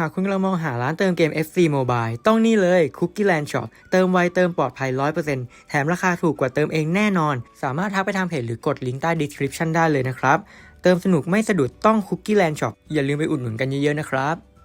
หากคุณกำลังมองหาร้านเติมเกม FC Mobile ต้องนี่เลย Cookie Land Shop เติมไวเติมปลอดภัย 100%แถมราคาถูกกว่าเติมเองแน่นอน สามารถทักไปทางเพจหรือกดลิงก์ใต้ description ได้เลยนะครับ เติมสนุกไม่สะดุดต้อง Cookie Land Shop อย่าลืมไปอุดหนุนกันเยอะๆนะครับ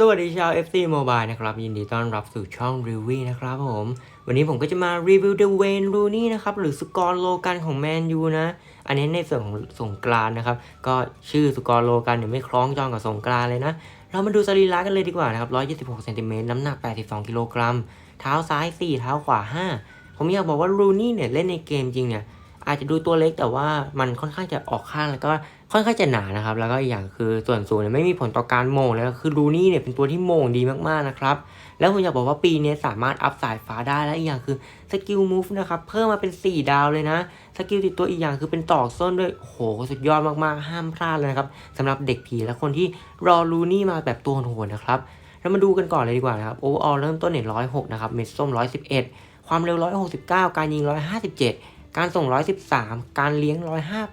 สวัสดีชาว FC Mobile นะครับ ยินดีต้อนรับสู่ช่องรีวิวนะครับผม วันนี้ผมก็จะมารีวิวเดเวนรูนี่นะครับ หรือสกอร์โลกันของแมนยูนะ อันนี้ในส่วนของสงกรานนะครับ ก็ชื่อสกอร์โลกันเนี่ยไม่คล้องจองกับสงกรานเลยนะ เรามาดูสรีระกันเลยดีกว่านะครับ 126เซนติเมตรน้ำหนัก 82 กิโลกรัม เท้าซ้าย 4 เท้าขวา 5 ผมอยากบอกว่ารูนี่เนี่ยเล่นในเกมจริงเนี่ย อาจจะดูตัวเล็กแต่ว่ามันค่อนข้างจะออกข้างแล้วก็ค่อนข้างจะหนานะครับ แล้วก็อีกอย่างคือส่วนสูงเนี่ยไม่มีผลต่อการมงเลยคือรูนี่เนี่ยเป็นตัวที่มงดีมากๆนะครับ แล้วผมอยากบอกว่าปีนี้สามารถอัพสายฟ้าได้แล้วอีกอย่างคือสกิลมูฟนะครับเพิ่มมาเป็น 4 ดาวเลยนะสกิลติดตัวอีกอย่างคือเป็นตอกส้นด้วยโหสุดยอดมากๆ ห้ามพลาดเลยนะครับสำหรับเด็กผีและคนที่รอรูนี่มาแบบตัวโหดนะครับเรามาดูกันก่อนเลยดีกว่านะครับโอเวอร์ออลเริ่มต้นเนี่ยร้อยหกนะครับเม็ดส้มร้อยสิบเอ็ดความเร็วร้อยหกสิบเก้าการยิง 157 การส่ง 113 การเลี้ยง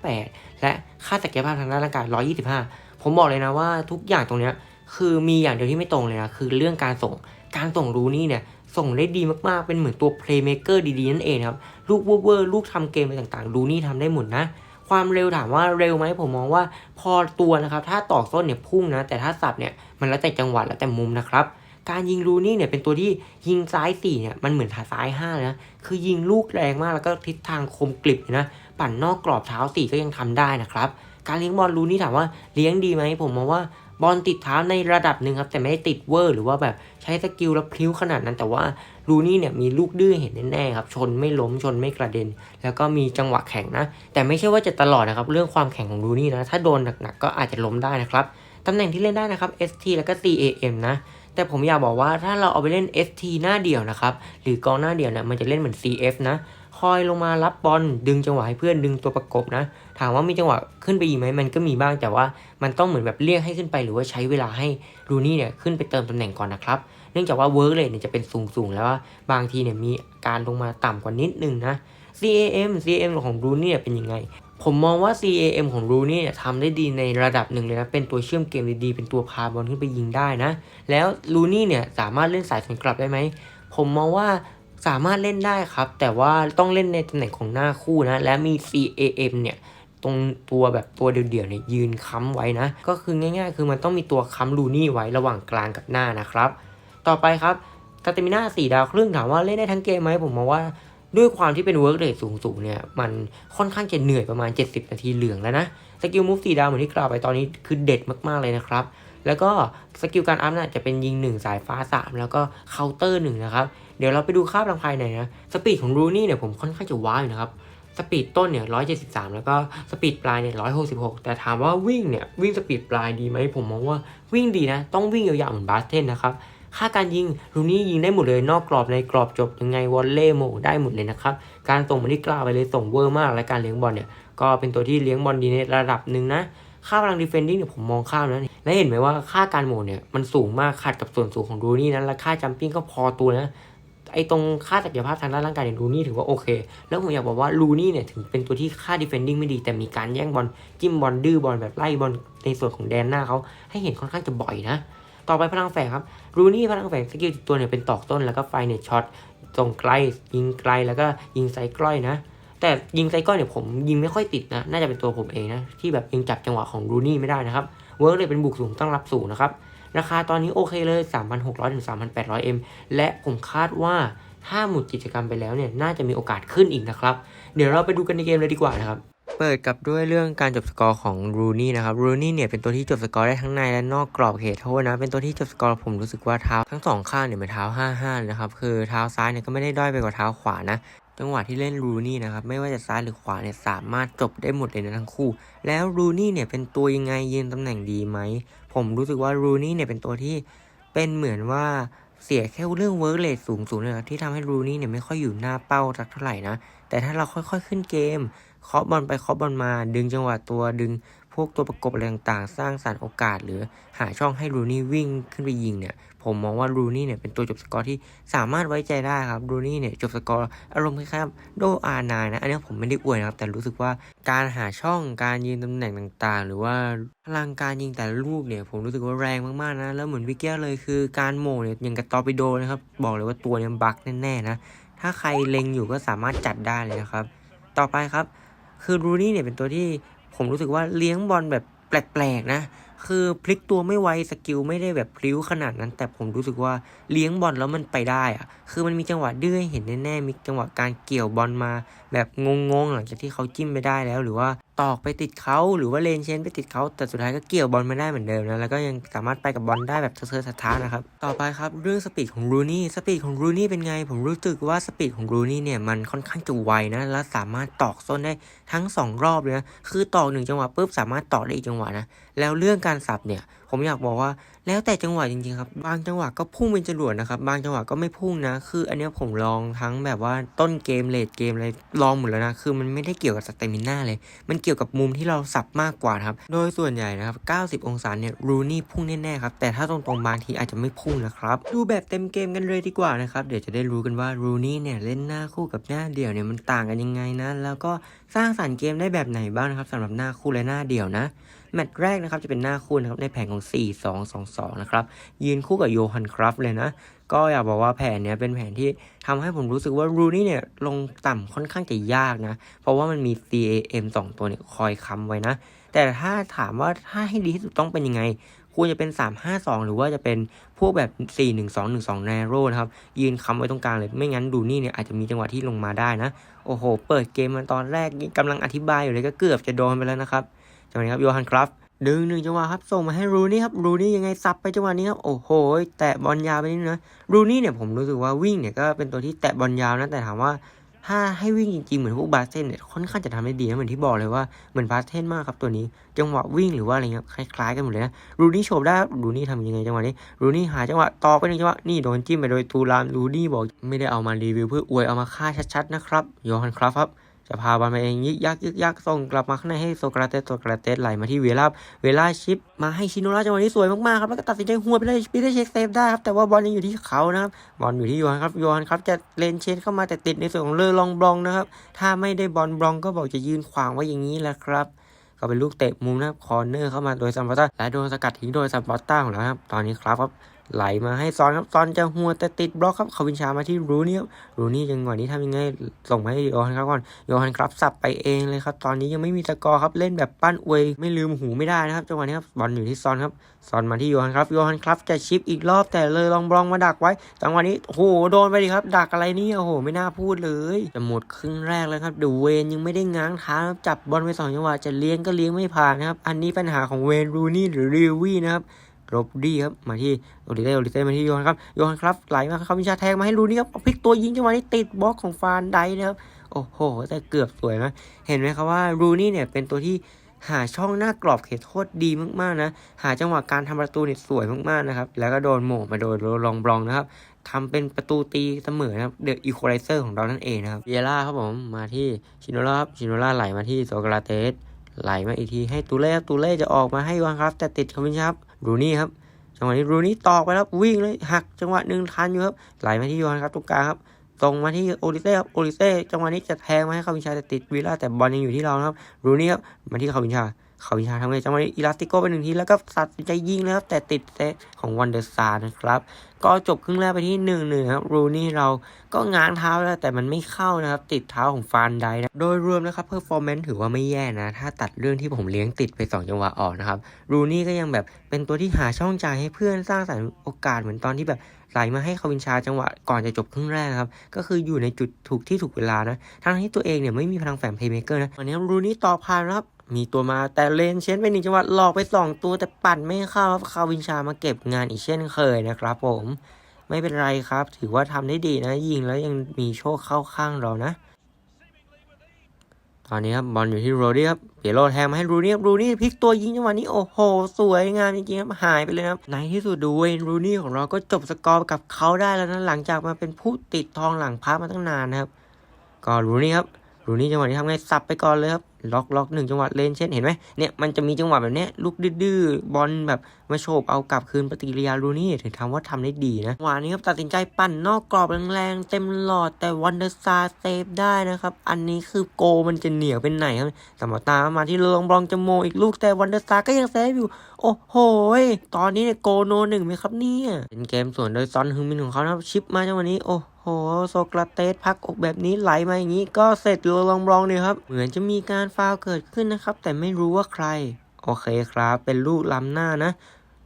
158 และค่าศักยภาพทางด้านร่างกาย 125 ผมบอกเลยนะว่าทุกอย่างตรงเนี้ยคือมีอย่างเดียวที่ไม่ตรงเลยนะคือเรื่องการส่งการส่งรูนี่เนี่ยส่งได้ดีมากๆ เป็นเหมือนตัวเพลย์เม k เกอร์ดีๆ นั่นเองครับ ลูกเวอร์ลูกทำเกมอะไรต่างๆ รูนี่ทำได้หมดนะ ความเร็วถามว่าเร็วไหมผมมองว่าพอตัวนะครับ ถ้าตอกส้นเนี่ยพุ่งนะ แต่ถ้าสับเนี่ยมันแล้วแต่จังหวะแล้วแต่มุมนะครับ การยิงรูนี่เนี่ยเป็นตัวที่ยิงซ้าย4เนี่ยมันเหมือนซ้าย5เลยนะคือยิงลูกแรงมากแล้วก็ทิศทางคมกริบนะปั่นนอกกรอบเท้าสี่ก็ยังทำได้นะครับการเลี้ยงบอลรูนี่ถามว่าเลี้ยงดีไหมผมมองว่าบอลติดเท้าในระดับหนึ่งครับแต่ไม่ได้ติดเวอร์ หรือว่าแบบใช้สกิลแล้วพลิ้วขนาดนั้นแต่ว่ารูนี่เนี่ยมีลูกดื้อเห็นแน่ๆครับชนไม่ล้มชนไม่กระเด็น แล้วก็มีจังหวะแข็งนะ แต่ไม่ใช่ว่าจะตลอดนะครับเรื่องความแข็งของรูนี่นะถ้าโดนหนักๆก็อาจจะล้มได้นะครับตำแหน่งที่เล่นได้นะครับ ST แล้วก็ CAM นะ แต่ผมอยากบอกว่าถ้าเราเอาไปเล่น ST หน้าเดี่ยวนะครับ หรือกองหน้าเดี่ยวเนี่ยมันจะเล่นเหมือน CF นะ คอยลงมารับบอลดึงจังหวะให้เพื่อนดึงตัวประกบนะ ถามว่ามีจังหวะขึ้นไปอีกไหมมันก็มีบ้างแต่ว่ามันต้องเหมือนแบบเรียกให้ขึ้นไปหรือว่าใช้เวลาให้รูนี่เนี่ยขึ้นไปเติมตำแหน่งก่อนนะครับ เนื่องจากว่าเวิร์กเลยเนี่ยจะเป็นสูงๆแล้วว่าบางทีเนี่ยมีการลงมาต่ำกว่านิดนึงนะ CAM CAM ของรูนี่เนี่ยเป็นยังไง ผมมองว่า CAM ของรูนี่เนี่ยทำได้ดีในระดับหนึ่งเลยนะ เป็นตัวเชื่อมเกมดีๆ เป็นตัวพาบอลขึ้นไปยิงได้นะ แล้วรูนี่เนี่ยสามารถเล่นสายสวนกลับได้ไหม ผมมองว่าสามารถเล่นได้ครับ แต่ว่าต้องเล่นในตำแหน่งของหน้าคู่นะ และมี CAM เนี่ยตรงตัวแบบตัวเดี่ยวๆเนี่ยยืนค้ำไว้นะ ก็คือง่าย ๆ คือมันต้องมีตัวค้ำรูนี่ไว้ระหว่างกลางกับหน้านะครับ ต่อไปครับตาเตมิน่าสี่ดาวครึ่งถามว่าเล่นได้ทั้งเกมไหมผมมองว่า ด้วยความที่เป็นเวิร์กเรทสูงๆเนี่ย มันค่อนข้างจะเหนื่อยประมาณ 70 นาทีเหลืองแล้วนะ สกิลมูฟสี่ดาวเหมือนที่กล่าวไปตอนนี้คือเด็ดมากๆเลยนะครับ แล้วก็สกิลการอัพน่ะจะเป็นยิง 1 สายฟ้า 3 แล้วก็เคาน์เตอร์1นะครับ เดี๋ยวเราไปดูค่าพลังภายในนะ สปีดของรูนี่เนี่ยผมค่อนข้างจะว้าวอยู่นะครับสปีดต้นเนี่ย173แล้วก็สปีดปลายเนี่ย166แต่ถามว่าวิ่งเนี่ยวิ่งสปีดปลายดีไหมผมมองว่าวิ่งดีนะ ต้องวิ่งยาวๆเหมือนบาสเทนนะครับ ค่าการยิงรูนี่ยิงได้หมดเลยนอกกรอบในกรอบจบยังไงวอลเล่โมได้หมดเลยนะครับ การส่งมาที่กล้าไปเลยส่งเวอร์มาก และการเลี้ยงบอลเนี่ยก็เป็นตัวที่เลี้ยงบอลดีในระดับหนึ่งนะ ค่าพลังดีเฟนดิ้งเนี่ยผมมองข้ามนะและเห็นไหมว่าค่าการโหมดเนี่ยมันสูงมากขัดกับส่วนสูงของรูนี่นะและค่าจัมปิ้งก็พอตัวนะไอตรงค่าศักยภาพทางด้านร่างกายเนี่ยรูนี่ถือว่าโอเค แล้วผมอยากบอกว่ารูนี่เนี่ยถึงเป็นตัวที่ค่าดีเฟนดิ้งไม่ดี แต่มีการแย่งบอลจิ้มบอลดื้อบอลแบบไล่บอลในส่วนของแดนหน้าเขาให้เห็นค่อนข้างจะบ่อยนะ ต่อไปพลังแฝงครับ รูนี่พลังแฝงสกิลตัวเนี่ยเป็นตอกต้นแล้วก็ไฟเน็ตช็อตส่งไกลยิงไกลแล้วก็ยิงไซกล้อยนะ แต่ยิงไซกล้อยเนี่ยผมยิงไม่ค่อยติดนะ น่าจะเป็นตัวผมเองนะ ที่แบบยังจับจังหวะของรูนี่ไม่ได้นะครับเวิร์กเลยเป็นบุกสูงต้องรับสูงนะครับ ราคาตอนนี้โอเคเลย 3,600ถึง3,800 M และผมคาดว่าถ้าหมดกิจกรรมไปแล้วเนี่ยน่าจะมีโอกาสขึ้นอีกนะครับ เดี๋ยวเราไปดูกันในเกมเลยดีกว่านะครับ เปิดกับด้วยเรื่องการจบสกอร์ของรูนี่นะครับรูนี่เนี่ยเป็นตัวที่จบสกอร์ได้ทั้งในและนอกกรอบเขตโทษนะ เป็นตัวที่จบสกอร์ผมรู้สึกว่าเท้าทั้งสองข้างเนี่ยเป็นเท้า5-5นะครับคือเท้าซ้ายเนี่ยก็ไม่ได้ด้อยไปกว่าเท้าขวานะจังหวะที่เล่นรูนี่นะครับไม่ว่าจะซ้ายหรือขวาเนี่ยสามารถจบได้หมดเลยนะทั้งคู่ แล้วรูนี่เนี่ยเป็นตัวยังไงยืนตำแหน่งดีไหมผมรู้สึกว่ารูนี่เนี่ยเป็นตัวที่เป็นเหมือนว่าเสียแค่เรื่องเวิร์กเลทสูงสูงเนี่ยนะที่ทำให้รูนี่เนี่ยไม่ค่อยอยู่หน้าเป้าสักเท่าไหร่นะแต่ถ้าเราค่อยๆขึ้นเกม เคาะบอลไปเคาะบอลมา ดึงจังหวะตัวดึงพวกตัวประกบอะไรต่างๆ สร้างสรรค์โอกาส หรือหาช่องให้รูนี่วิ่งขึ้นไปยิงเนี่ย ผมมองว่ารูนี่เนี่ยเป็นตัวจบสกอร์ที่สามารถไว้ใจได้ครับรูนี่เนี่ยจบสกอร์อารมณ์คล้ายๆโดอาร์นายนะ อันนี้ผมไม่ได้อวยนะครับ แต่รู้สึกว่าการหาช่องการยืนตำแหน่งต่างๆ หรือว่าพลังการยิงแต่ละลูกเนี่ย ผมรู้สึกว่าแรงมากๆนะ แล้วเหมือนวิกเก้เลยคือการโหม่เนี่ยอย่างกับตอร์ปิโดนะครับบอกเลยว่าตัวเนี่ยบักแน่ๆนะถ้าใครเล็งอยู่ก็สามารถจัดได้เลยนะครับ ต่อไปครับ คือรูนี่เนี่ยเป็นตัวที่ผมรู้สึกว่าเลี้ยงบอลแบบแปลกๆนะ คือพลิกตัวไม่ไวสกิลไม่ได้แบบพลิ้วขนาดนั้น แต่ผมรู้สึกว่าเลี้ยงบอลแล้วมันไปได้อะคือมันมีจังหวะดื้อเห็นแน่ๆมีจังหวะการเกี่ยวบอลมา แบบงงๆหลังจากที่เขาจิ้มไปได้แล้ว หรือว่าตอกไปติดเขาหรือว่าเลนเชนไปติดเขาแต่สุดท้ายก็เกี่ยวบอลไม่ได้เหมือนเดิมนะแล้วก็ยังสามารถไปกับบอลได้แบบเซอร์ท้าๆนะครับต่อไปครับเรื่องสปีดของรูนี่สปีดของรูนี่เป็นไง ผมรู้สึกว่าสปีดของรูนี่เนี่ยมันค่อนข้างจะไวนะและสามารถตอกโซนได้ทั้งสองรอบเลยนะคือตอกหนึ่งจังหวะปุ๊บสามารถตอกได้อีกจังหวะนะแล้วเรื่องการสับเนี่ย ผมอยากบอกว่าแล้วแต่จังหวะจริงๆครับ บางจังหวะก็พุ่งเป็นจรวดนะครับ บางจังหวะก็ไม่พุ่งนะ คือ อันนี้ผมลองทั้งแบบว่าต้นเกมเลดเกมอะไรลองหมดแล้วนะ คือมันไม่ได้เกี่ยวกับสเตมิน่าเลย มันเกี่ยวกับมุมที่เราสับมากกว่าครับ โดยส่วนใหญ่นะครับ 90 องศาเนี่ยรูนี่พุ่งแน่ๆครับ แต่ถ้าตรงๆบางทีอาจจะไม่พุ่งนะครับ ดูแบบเต็มเกมกันเลยดีกว่านะครับ เดี๋ยวจะได้รู้กันว่ารูนี่เนี่ยเล่นหน้าคู่กับหน้าเดี่ยวเนี่ยมันต่างกันยังไงนะ แล้วก็สร้างสรรค์เกมได้แบบไหนบ้างนะครับสำหรับหน้าคู่และหน้าเดี่ยวนะ แมตช์แรกนะครับจะเป็นหน้าคู่นะครับในแผนของ 4-2-2-2 นะครับ ยืนคู่กับโยฮันครัฟเลยนะ ก็อยากบอกว่าแผนเนี้ยเป็นแผนที่ทำให้ผมรู้สึกว่ารูนี่เนี่ยลงต่ำค่อนข้างจะยากนะ เพราะว่ามันมี CAM 2 ตัวเนี่ยคอยค้ำไว้นะ แต่ถ้าถามว่าถ้าให้ดีที่สุดต้องเป็นยังไงควรจะเป็น 3-5-2 หรือว่าจะเป็นพวกแบบ 4-1-2-1-2 Narrow นะครับ ยืนค้ำไว้ตรงกลางเลย ไม่งั้นดูนี่เนี่ยอาจจะมีจังหวะที่ลงมาได้นะ โอ้โห เปิดเกมมาตอนแรกกำลังอธิบายอยู่เลยก็เกือบจะโดนไปแล้วนะครับ จังหวะนี้ครับโยฮันครัฟดึงหนึ่งจังหวะครับส่งมาให้รูนี่ครับรูนี่ยังไงซับไปจังหวะนี้ครับโอ้โห แตะบอลยาวไปนิดนึงนะรูนี่เนี่ยผมรู้สึกว่าวิ่งเนี่ยก็เป็นตัวที่แตะบอลยาวนะแต่ถามว่าถ้าให้วิ่งจริงๆ เหมือนพวกบาสเทนเนี่ยค่อนข้างจะทำได้ดีนะเหมือนที่บอกเลยว่าเหมือนบาสเทนมากครับตัวนี้ จังหวะวิ่งหรือว่าอะไรเงี้ยคล้ายๆกันหมดเลยนะรูนี่โฉบได้ครับรูนี่ทำยังไงจังหวะนี้รูนี่หาจังหวะต่อไปหนึ่งจังหวะนี่โดนจิ้มไปโดยตูรามรูนี่บอกไม่ได้เอามารีวิวเพื่ออวยเอามาฆ่าชัดๆนะครับโยฮันครับครับ จะพาบอลมาเองยึกยักยึกยักส่งกลับมาข้างในให้โซกราเตสโซกราเตสไหลมาที่เวลาเวลาชิปมาให้ชิโนราจังหวะนี้สวยมากๆครับแล้วก็ตัดสินใจหัวไปเลยปีเตอร์เช็คเซฟได้ครับแต่ว่าบอลยังอยู่ที่เขานะครับบอลอยู่ที่โยฮันครับโยฮันครับจะเลนเชนเข้ามาแต่ติดในส่วนของเลอลองบลองนะครับถ้าไม่ได้บอลบลองก็บอกจะยืนขวางไว้อย่างนี้แหละครับก็เป็นลูกเตะมุมนะครับคอร์เนอร์เข้ามาโดยซัมปอตตาและโดนสกัดทิ้งโดยซัมปอตตาของเราครับตอนนี้ครับครับ ไหลมาให้ซอนครับซอนจะหัวแต่ติดบล็อกครับเขาวินชามาที่รูนี่ครับรูนี่จังหวะนี้ทำยังไงส่งมาให้โยฮันครับก่อนโยฮันครับสับไปเองเลยครับตอนนี้ยังไม่มีสกอร์ครับเล่นแบบปั้นอวยไม่ลืมหูไม่ได้นะครับจังหวะนี้ครับบอลอยู่ที่ซอนครับซอนมาที่โยฮันครับโยฮันครับจะชิปอีกรอบแต่เลยลองบลองมาดักไว้จังหวะนี้โอ้โหโดนไปดิครับ ดักอะไรนี่โอ้โหไม่น่าพูดเลยจะหมดครึ่งแรกแล้วครับดูเวนยังไม่ได้ง้างเท้าจับบอลไปสองจังหวะจะเลี้ยงก็เลี้ยงไม่ผ่านนะครับอันนี้ปัญหาของเวนรูนี่หรือริวี่นะครับ โรบดี้ครับมาที่โอริเต้โอริเต้มาที่โยฮันครับโยฮันครับไหลมาครับวิชาแทงมาให้รูนี่ครับพลิกตัวยิงจังหวะนี้ติดบล็อกของฟานไดนะครับโอ้โห แต่เกือบสวยนะเห็นไหมครับว่ารูนี่เนี่ยเป็นตัวที่หาช่องหน้ากรอบเขตโทษดีมากๆนะ หาจังหวะการทำประตูเนี่ยสวยมากๆนะครับ แล้วก็โดนโหม่มาโดนลองบลองนะครับทำเป็นประตูตีเสมอนะครับเดอะอีควอไลเซอร์ของเรานั่นเองนะครับเยล่าครับผมมาที่ชิโนล่าครับชิโนล่าไหลมาที่โซกราเตสไหลมาอีกทีให้ตูเล่ครับตูเล่จะออกมาให้ยูฮันครับ แต่ติดคอมมินครับ รูนี่ครับจังหวะนี้รูนี่ตอกไปครับวิ่งเลยหักจังหวะหนึ่งทันอยู่ครับไหลมาที่ยอนครับตรงกลางครับตรงมาที่โอริเต้ครับโอริเต้จังหวะนี้จะแทงมาให้คาวินชาแต่ติดวิลล่าแต่บอลยังอยู่ที่เราครับรูนี่ครับมาที่คาวินชา คาวินชาทำไงจังหวะนี้อิลาสติโกไปหนึ่งทีแล้วก็ตัดสินใจยิงเลยครับ แต่ติดเซตของวันเดอร์ซานะครับ ก็จบครึ่งแรกไปที่หนึ่งหนึ่งครับรูนี่เราก็ง้างเท้าแล้วแต่มันไม่เข้านะครับ ติดเท้าของฟานไดนะโดยรวมนะครับเพอร์ฟอร์แมนซ์ถือว่าไม่แย่นะ ถ้าตัดเรื่องที่ผมเลี้ยงติดไป 2 จังหวะออกนะครับรูนี่ก็ยังแบบเป็นตัวที่หาช่องจ่ายให้เพื่อนสร้างสรรค์โอกาสเหมือนตอนที่แบบไหลมาให้คาวินชาจังหวะก่อนจะจบครึ่งแรกครับ ก็คืออยู่ในจุดถูกที่ถูกเวลานะทั้งที่ตัวเองเนี่ยไม่มีพลังแฝงเพย์เมเกอร์นะวันนี้รูนี่ต่อพานครับ มีตัวมาแต่เลนเชนไปหนึ่งจังหวะหลอกไปสองตัวแต่ปั่นไม่เข้าครับคาวินชามาเก็บงานอีกเช่นเคยนะครับผมไม่เป็นไรครับ ถือว่าทำได้ดีนะ ยิงแล้วยังมีโชคเข้าข้างเรานะ ตอนนี้ครับบอลอยู่ที่โรดี้ครับเปียโรแทงมาให้รูนี่ครับรูนี่พลิกตัวยิงจังหวะนี้ โอ้โห สวยงามจริงๆครับหายไปเลยนะครับในที่สุดดูเวนรูนี่ของเราก็จบสกอร์กับเขาได้แล้วนะหลังจากมาเป็นผู้ติดทองหลังพักมาตั้งนานนะครับ ก็รูนี่ครับรูนี่จังหวะนี้ทำไงสับไปก่อนเลยครับ ล็อกล็อกหนึ่งจังหวะเลนเช่นเห็นไหมเนี่ยมันจะมีจังหวะแบบเนี้ยลูกดื้อบอลแบบมาโฉบเอากลับคืนปฏิกิริยารูนี่ถึงทำว่าทำได้ดีนะจังหวะนี้ครับตัดสินใจปั่นนอกกรอบแรงๆเต็มหลอดแต่วันเดอร์ซาเซฟได้นะครับ อันนี้คือโกมันจะเหนียวเป็นไหนครับสมอตามมาที่เรืองบองจะโมอีกลูกแต่วันเดอร์ซาก็ยังเซฟอยู่ โอ้โหตอนนี้เนี่ยโกโนหนึ่งไหมครับเนี่ยเป็นเกมส่วนโดยซอนฮึงมินของเขานะครับชิปมาจังหวะนี้โอ้โห โหโซกราเตสพักอกแบบนี้ไหลมาอย่างนี้ ก็เสร็จรือลองรองเนี่ยครับ เหมือนจะมีการฟาวเกิดขึ้นนะครับ แต่ไม่รู้ว่าใคร โอเคครับ เป็นลูกล้ำหน้านะ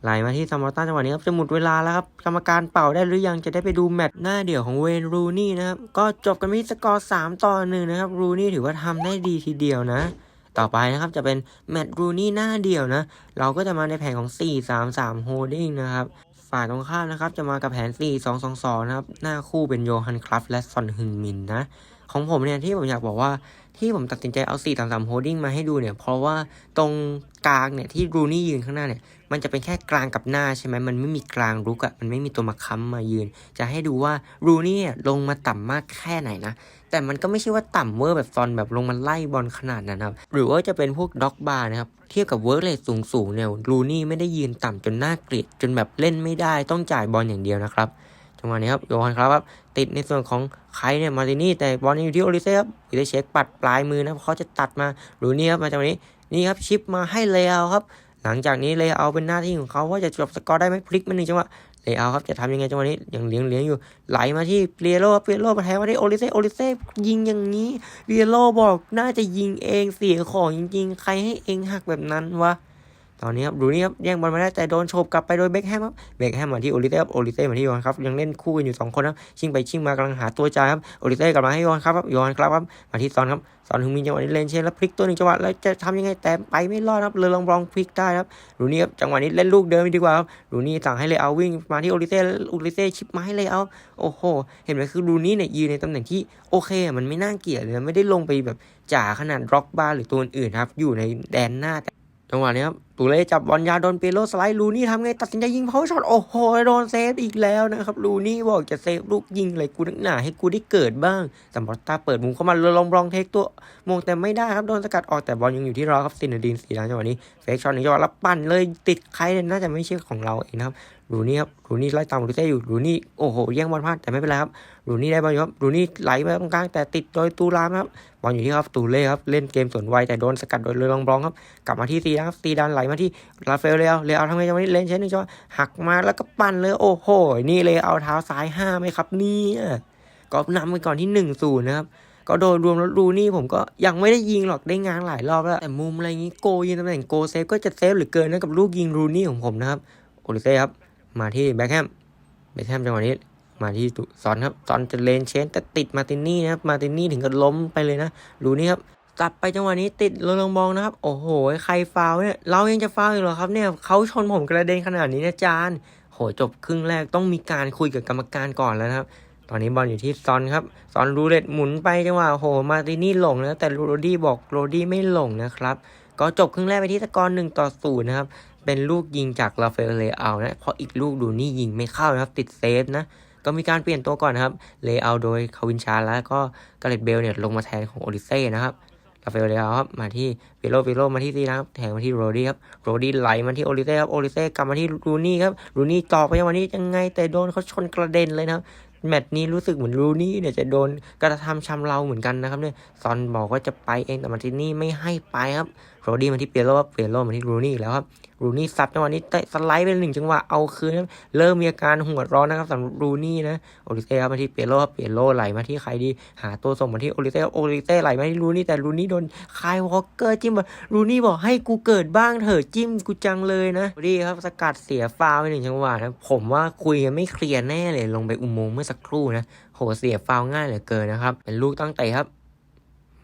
ไหลมาที่ซัมมอร์ตันจังหวะนี้ครับจะหมดเวลาแล้วครับกรรมการเป่าได้หรือยังจะได้ไปดูแมตช์หน้าเดี่ยวของเวนรูนี่นะครับก็จบกันที่สกอร์ 3 ต่อหนึ่งนะครับรูนี่ถือว่าทำได้ดีทีเดียวนะ ต่อไปนะครับจะเป็นแมตช์รูนี่หน้าเดี่ยวนะ เราก็จะมาในแผนของ 4 3 3 holding นะครับ ฝ่ายตรงข้ามนะครับจะมากับแผน 4 2 2 2 นะครับ หน้าคู่เป็นโยฮันคลัฟและซอนฮึงมินนะ ของผมเนี่ยที่ผมอยากบอกว่า ที่ผมตัดสินใจเอา 4 3 3 holding มาให้ดูเนี่ย เพราะว่าตรงกลางเนี่ยที่รูนี่ยืนข้างหน้าเนี่ย มันจะเป็นแค่กลางกับหน้าใช่ไหม มันไม่มีกลางรุกอะมันไม่มีตัวมาค้ำมายืน จะให้ดูว่ารูนี่ลงมาต่ำมากแค่ไหนนะ แต่มันก็ไม่ใช่ว่าต่ำเวอร์แบบซอนแบบลงมาไล่บอลขนาดนั้นครับ หรือว่าจะเป็นพวกด็อกบาร์นะครับ เทียบกับเวิร์กเลทสูงๆเนี่ย รูนี่ไม่ได้ยืนต่ำจนน่าเกลียดจนแบบเล่นไม่ได้ต้องจ่ายบอลอย่างเดียวนะครับ จังหวะนี้ครับโยฮันครับครับ ติดในส่วนของใครเนี่ยมาตินี่แต่บอลยังอยู่ที่โอลิเซ่ครับโอลิเซ่เช็คปัดปลายมือนะเขาจะตัดมาหรูนี่ครับมาจังหวะนี้นี่ครับชิปมาให้เลอาครับ หลังจากนี้เลอาเป็นหน้าที่ของเขาว่าจะจบสกอร์ได้ไหมพลิกมาหนึ่งจังหวะเลอาครับจะทำยังไงจังหวะนี้ยังเลี้ยงเลี้ยงอยู่ไหลมาที่เปียโรเปียโรมาแทงมาที่โอลิเซ่โอลิเซ่ยิงอย่างนี้เปียโรบอกน่าจะยิงเองเสียของจริง ๆ ใครให้เองหักแบบนั้นวะ ตอนนี้ครับดูนี่ครับแย่งบอลมาได้แต่โดนโฉบกลับไปโดยเบคแฮมครับเบคแฮมมาที่โอลิเซ่ครับโอลิเซ่มาที่ยฮันครับยังเล่นคู่กันอยู่สองคนครับชิงไปชิงมากำลังหาตัวจ่ายครับโอลิเซ่กลับมาให้ยฮันครับยฮันครับครับมาที่ซอนครับซอนถึงมีจังหวะนี้เลนเชนแล้วพลิกตัวหนึ่งจังหวะแล้วจะทำยังไงแต่ไปไม่รอดครับเลยลองบอลพลิกได้ครับดูนี่ครับจังหวะนี้เล่นลูกเดิมดีกว่าครับดูนี่สั่งให้เลยเอาวิ่งมาที่โอลิเซ่โอลิเซ่ชิปมาให้เลยเอาโอ้โหเห็นไหมคือดูนี่เนี่ยยืนในตำแหน่งที่โอเคมันไม่น่าเกลียดเลยไม่ได้ลงไปแบบจ่าขนาดร็อกบาร์หรือตัวอื่นครับอยู่ในแดนหน้า จังหวะนี้ครับตูเล่จับบอลยาโดนเปโลสไลด์ลูนี่ทำไงตัดสินใจยิงเพาช็อตโอ้โหโดนเซฟอีกแล้วนะครับลูนี่บอกจะเซฟลูกยิงเลยกูนักหนาให้กูได้เกิดบ้างแต่บอตาเปิดมุมเข้ามาลองบลองเทคตัวมงแต่ไม่ได้ครับโดนสกัดออกแต่บอลยังอยู่ที่เราครับซินเดอร์ดินสีดำจังหวะนี้เฟกช็อตนี้จังหวะแล้วปั่นเลยติดใครเนี่ยน่าจะไม่ใช่ของเราเองนะครับ ลูนี่ครับลูนี่ไล่ตามลูเซ่อยู่ลูนี่โอ้โหแย่งบอลพลาดแต่ไม่เป็นไรครับลูนี่ได้บอลอยู่ครับลูนี่ไหลมาตรงกลางแต่ติดโดยตูรามครับบอลอยู่ที่ครับตูเล่ครับเล่นเกมสวนไวแต่โดนสกัดโดยเรือลองบลองครับกลับมาที่ซีดานครับซีดานไหลมาที่ราฟเอลเลอาเลอาทำไงจังหวะนี้เล่นเชนหนึ่งจังหวะหักมาแล้วก็ปั่นเลยโอ้โหนี่เลยเอาเท้าซ้ายห้าไหมครับนี่ก็นำไปก่อนที่หนึ่งศูนย์นะครับก็โดยรวมแล้วรูนี่ผมก็ยังไม่ได้ยิงหรอกได้งานหลายรอบแล้ว แต่มุมอะไรอย่างนี้โกยิงตำแหน่งโกเซฟก็จะเซฟหรือเกินนะกับลูกยิงรูนี่ของผมนะครับโอลิเซ่ครับ มาที่แบ็คแฮมแบ็คแฮมจังหวะนี้ มาที่ซอนครับซอนจะเลนเชนแต่ติดมาตินนี่นะครับ มาตินนี่ถึงกับล้มไปเลยนะรูนี่ครับกลับไปจังหวะนี้ติดลงลงบองนะครับ โอ้โห ใครฟาวเนี่ย เรายังจะฟาวอีกเหรอครับเนี่ยเขาชนผมกระเด็นขนาดนี้นะจานโหจบครึ่งแรกต้องมีการคุยกับกรรมการก่อนแล้วนะครับ ตอนนี้บอลอยู่ที่ซอนครับซอนรูเล็ตหมุนไปจังหวะโอ้โหมาตินี่หลงนะแต่โรดี้บอกโรดี้ไม่หลงนะครับ ก็จบครึ่งแรกไปที่สกอร์หนึ่งต่อศูนย์นะครับ เป็นลูกยิงจากลาเฟลเลอานะ เพราะอีกลูกดูนี่ยิงไม่เข้านะครับ ติดเซฟนะ ก็มีการเปลี่ยนตัวก่อนนะครับ เลอาโดยคาวินชาแล้วก็กาเลตเบลเนี่ยลงมาแทนของโอลิเซ่นะครับลาเฟลเลอาครับมาที่เปโลเปโลมาที่ซีนะครับแทงมาที่โรดี้ครับโรดี้ไหลมาที่โอลิเซ่ครับโอลิเซ่กลับมาที่รูนี่ครับรูนี่ต่อไปยังวันนี้ยังไงแต่โดนเขาชนกระเด็นเลยนะครับแมตช์นี้รู้สึกเหมือนรูนี่เนี่ยจะโดนกระทำชำเราเหมือนกันนะครับเนี่ยซอนบอกว่าจะไปเองแต่มาที่นี่ไม่ให้ไปครับโรดี้มาที่เปโรเปโลมาที่รูนี่แล้วครับ รูนี่ซัดจังหวะนี้เตะสไลด์ไปหนึ่งจังหวะเอาคืนเริ่มมีอาการหัวร้อนนะครับสำหรับรูนี่นะโอลิเซ่ครับมาที่เปโลครับเปโลไหลมาที่ใครดีหาตัวส่งมาที่โอลิเซ่ครับโอลิเซ่ไหลมาที่ลูนี่แต่ลูนี่โดนคายวอลเกอร์จิ้มมาลูนี่บอกให้กูเกิดบ้างเถอะจิ้มกูจังเลยนะดีครับสกัดเสียฟาวไปหนึ่งจังหวะนะผมว่าคุยกันไม่เคลียร์แน่เลยลงไปอุโมงค์เมื่อสักครู่นะโหเสียฟาวง่ายเหลือเกินนะครับเป็นลูกตั้งเตะครับ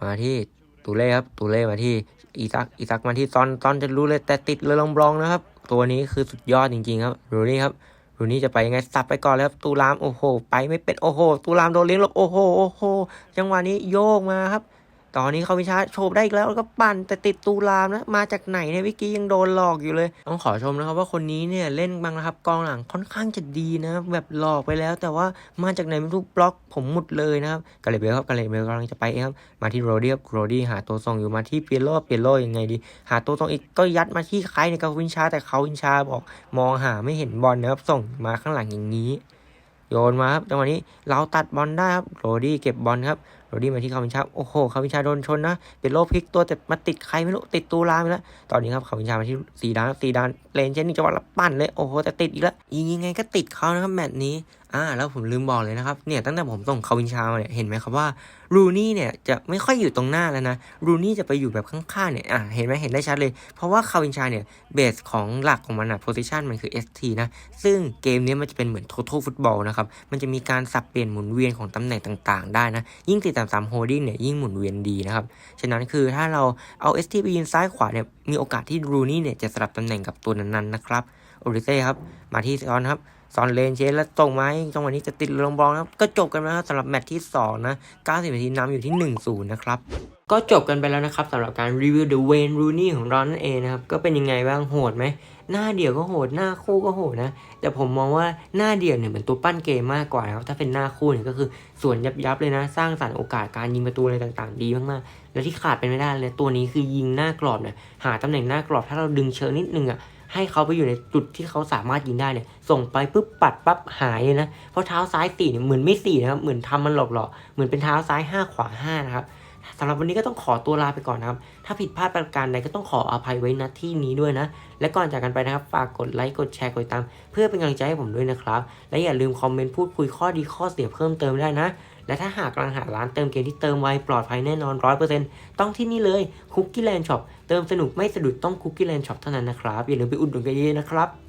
มาที่ตูเล่ครับตูเล่มาที่ อีซักอีซักมาที่ซอนซอนจะรู้เลยแต่ติดเลยลองบลองนะครับ ตัวนี้คือสุดยอดจริงๆครับรูนี่ครับรูนี่จะไปยังไงสับไปก่อนแล้วครับตูรามโอ้โห ไปไม่เป็นโอ้โหตูรามโดนเลี้ยงหลบโอ้โหโอ้โหจังหวะนี้โยกมาครับ ตอนนี้เขาวิชาโฉบได้อีกแล้วแล้วก็ปั่นแต่ติดตูรามนะมาจากไหนเนี่ยวิกกี้ยังโดนหลอกอยู่เลย ต้องขอชมนะครับว่าคนนี้เนี่ยเล่นบางนะครับกองหลังค่อนข้างจะดีนะแบบหลอกไปแล้ว แต่ว่ามาจากไหนไม่รู้บล็อกผมหมดเลยนะครับกาเลเบลครับกาเลเบลกำลังจะไปครับมาที่โรดี้ครับโรดี้หาตัวส่งอยู่มาที่เปียโรเปียโรยังไงดี หาตัวส่งอีกก็ยัดมาที่ใครในกาวินชา แต่เขาวินชาบอกมองหาไม่เห็นบอลนะครับส่งมาข้างหลังอย่างนี้ โยนมาครับจังหวะนี้เราตัดบอลได้ครับโรดี้เก็บบอลครับ โรดี้มาที่คาวินชาโอ้โหคาวินชาโดนชนนะเป็นโรคพลิกตัวแต่มาติดใครไม่รู้ติดตูรามไปแล้ว ตอนนี้ครับคาวินชามาที่สีดานสีดานเลนเชนนี้จังหวะละปั่นเลยโอ้โหแต่ติดอีกแล้วยิงยังไงก็ติดเขานะครับแมตช์นี้อ่าแล้วผมลืมบอกเลยนะครับเนี่ยตั้งแต่ผมส่งคาวินชามาเนี่ยเห็นไหมครับว่ารูนี่เนี่ยจะไม่ค่อยอยู่ตรงหน้าแล้วนะรูนี่จะไปอยู่แบบข้างๆเนี่ยอ่าเห็นไหมเห็นได้ชัดเลย เพราะว่าคาวินชาเนี่ยเบสของหลักของมันอะโพซิชันมันคือ ST นะซึ่งเกมนี้มันจะเป็นเหมือน total ฟุตบอลนะครับมันจะมีการสับเปลี่ยนหมุนเวียนของตำแหน่งต่าง ๆ ได้นะยิ่งติดตามสามโฮดิ้งเนี่ยยิ่งหมุนเวียนดีนะครับ ฉะนั้นคือถ้าเราเอา ST ไปยืนซ้ายขวาเนี่ยมีโอกาสที่รูนี่เนี่ยจะสลับตำแหน่งกับตัวนั้นๆนะครับ โอริเซ่ครับ มาที่ซอนครับซอนเลนเชนแล้วตรงไหมจังหวะนี้จะติดลงบอลนะครับ ก็จบกันแล้วครับสำหรับแมตช์ที่สองนะ 90 นาทีนำอยู่ที่ 1-0 นะครับ ก็จบกันไปแล้วนะครับสำหรับการรีวิว The Wayne Rooney ของรานั่นเองนะครับ ก็เป็นยังไงบ้างโหดไหมหน้าเดี่ยวก็โหดหน้าคู่ก็โหดนะ แต่ผมมองว่าหน้าเดี่ยวเนี่ยเหมือนตัวปั้นเกมมากกว่านะครับถ้าเป็นหน้าคู่เนี่ยก็คือส่วนยับยับเลยนะ สร้างสรรค์โอกาสการยิงประตูอะไรต่างๆ ดีมากๆ แล้วที่ขาดเป็นไม่ได้เลยตัวนี้คือยิงหน้ากรอบเนี่ยหาตำแหน่งหน้ากรอบถ้าเราดึงเชิงนิดนึงอะ ให้เขาไปอยู่ในจุดที่เขาสามารถยิงได้เนี่ย ส่งไปปุ๊บปัดปั๊บหายเลยนะ เพราะเท้าซ้ายสี่เนี่ยเหมือนไม่สี่นะครับ เหมือนทำมันหลอกหลอกเหมือนเป็นเท้าซ้ายห้าขวาห้านะครับสำหรับวันนี้ก็ต้องขอตัวลาไปก่อนนะครับ ถ้าผิดพลาดประการใดก็ต้องขออภัยไว้ณที่นี้ด้วยนะ และก่อนจากกันไปนะครับ ฝากกดไลค์ กดแชร์ กดติดตาม เพื่อเป็นกำลังใจให้ผมด้วยนะครับ และอย่าลืมคอมเมนต์พูดคุยข้อดีข้อเสียเพิ่มเติมได้นะ และถ้าหากกำลังหาร้านเติมเกมที่เติมไวปลอดภัยแน่นอน 100%ต้องที่นี่เลยคุกกี้แลนด์ช็อปเติมสนุกไม่สะดุดต้องคุกกี้แลนด์ช็อปเท่านั้นนะครับอย่าลืมไปอุดหนุนกันเยอะนะครับ